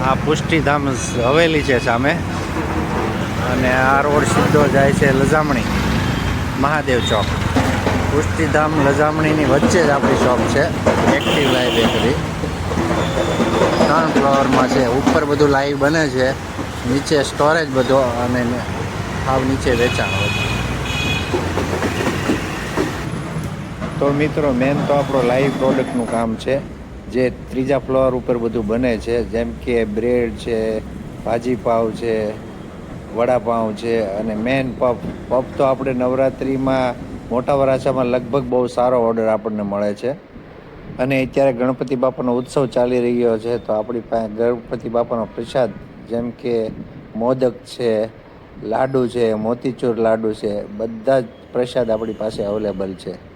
આ પુષ્ટિધામ હવેલી છે સામે. અને આ રોડ સીધો જાય છે લજામણી. મહાદેવ ચોક. પુષ્ટિધામ લજામણીની વચ્ચે જ આપણી શોપ છે. એક્ટિવ લાઈવ બેકરી ત્રણ ફ્લોરમાં છે. ઉપર બધું લાઈવ બને છે. નીચે સ્ટોરેજ બધો અને આવ નીચે વેચાણ હોય. તો મિત્રો મેન તો આપણો લાઈવ પ્રોડક્ટનું કામ છે. જે ત્રીજા ફ્લોર ઉપર બધું બને છે, જેમ કે બ્રેડ છે ભાજી છે વડાપાઉં છે અને મેન પફ. પફ તો આપણે નવરાત્રિમાં મોટા વરાછામાં લગભગ બહુ સારો ઓર્ડર આપણને મળે છે. અને અત્યારે ગણપતિ બાપાનો ઉત્સવ ચાલી રહ્યો છે, તો આપણી પાસે ગણપતિ બાપાનો પ્રસાદ, જેમ કે મોદક છે, લાડુ છે, મોતીચૂર લાડુ છે, બધા જ પ્રસાદ આપણી પાસે અવેલેબલ છે.